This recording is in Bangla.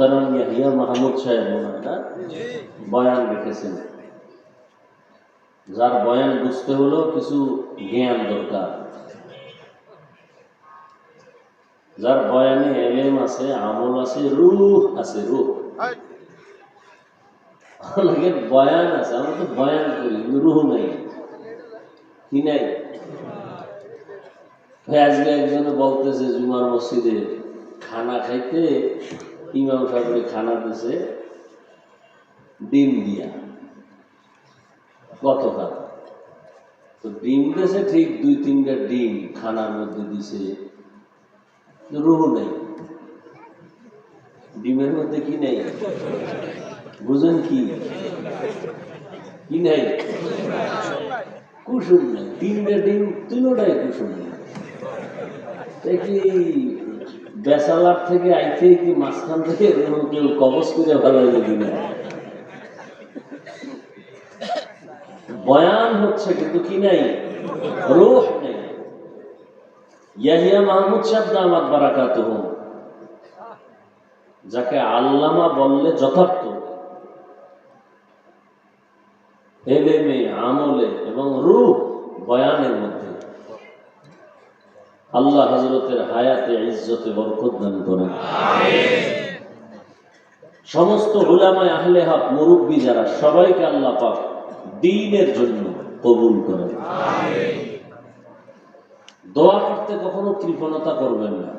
মোহতারাম ইয়াহিয়া মাহমুদ সাহেব ওনারা বয়ান রেখেছেন যার বয়ান বুঝতে হলো কিছু জ্ঞান দরকার। যার বয়ানে এলেম আছে আমল আছে রূহ আছে রূহ। অনেকের বয়ান আছে আমরা তো বয়ান করি রুহ নাই। কি নাই? আজকে একজনে বলতেছে জুমার মসজিদে খানা খাইতে ইমাম সাহেবের খানা দিছে, ডিম দিয়া। গতকাল। তো ডিম দিয়েছে ঠিক দুই তিনটা ডিম খানার মধ্যে দিছে। রুহ নেই। ডিমের মধ্যে কি নেই? বুঝেন কি? কি নাই? কুসুম নেই। তিনটা ডিম, তিনোটাই কুসুম নাই। বেসালার থেকে আইতে কি মাঝখান থেকে এরকম কেউ কবচ করে ভালো হইলে না বয়ান হচ্ছে কিন্তু কি নাই? রোহ নেই। ইয়াহিয়া মাহমুদ সাহেব দামাত বারাকাত যাকে আল্লামা বললে যথার্থ। এলেমে, আমলে এবং রূপ বয়ানের মধ্যে। আল্লাহ হজরতের হায়াতে ইজ্জতে বরকত দান করেন। সমস্ত হুলামায় আহলে হক মুরব্বী যারা, সবাইকে আল্লাহ পাক দিনের জন্য কবুল করেন। দোয়া করতে কখনো কৃপণতা করবেন না।